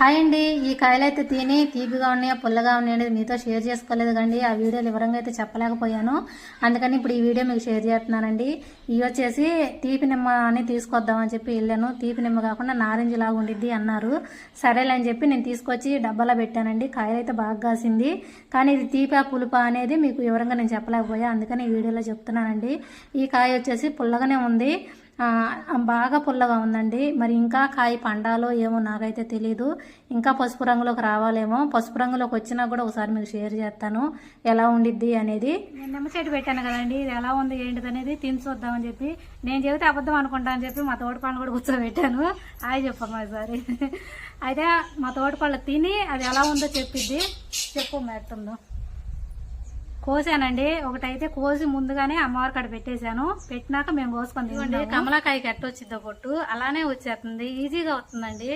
Hi అండి. ఈ కాయలు అయితే తిని తీపిగా ఉన్నాయా పుల్లగా ఉన్నాయో అనేది మీతో షేర్ చేసుకోలేదు కండి ఆ వీడియోలు వివరంగా అయితే చెప్పలేకపోయాను. అందుకని ఇప్పుడు ఈ వీడియో మీకు షేర్ చేస్తున్నానండి. ఇవి వచ్చేసి తీపి నిమ్మ అని తీసుకొద్దామని చెప్పి వెళ్ళాను. తీపి నిమ్మ కాకుండా నారింజ లాగా ఉండిద్ది అన్నారు. సరేలే అని చెప్పి నేను తీసుకొచ్చి డబ్బాలో పెట్టానండి. కాయలు అయితే బాగా కాసింది. కానీ ఇది తీపా పులుపా అనేది మీకు వివరంగా నేను చెప్పలేకపోయా. అందుకని ఈ వీడియోలో చెప్తున్నానండి. ఈ కాయ వచ్చేసి పుల్లగానే ఉంది. బాగా పుల్లగా ఉందండి. మరి ఇంకా కాయ పండాలో ఏమో నాకైతే తెలీదు. ఇంకా పసుపు రంగులోకి రావాలేమో. పసుపు రంగులోకి వచ్చినా కూడా ఒకసారి మీకు షేర్ చేస్తాను. ఎలా ఉండిద్ది అనేది. నేను నిమ్మ పెట్టాను కదండి. ఇది ఎలా ఉంది ఏంటిది అనేది తిని చూద్దామని చెప్పి. నేను చెబితే అబద్ధం అనుకుంటానని చెప్పి మా తోటపండు కూడా కూర్చోబెట్టాను. హాయ్ చెప్పమ్మా ఈసారి అయితే మా తోటి తిని అది ఎలా ఉందో చెప్పిద్ది. చెప్పు ఎట్టుందో కోసానండి. ఒకటైతే కోసి ముందుగానే అమ్మవారి కాడ పెట్టేశాను. పెట్టినాక మేము కోసుకొని తినండి కమలాకాయకి ఎట్ట వచ్చిందో పొట్టు. అలానే వచ్చేస్తుంది. ఈజీగా వస్తుందండి.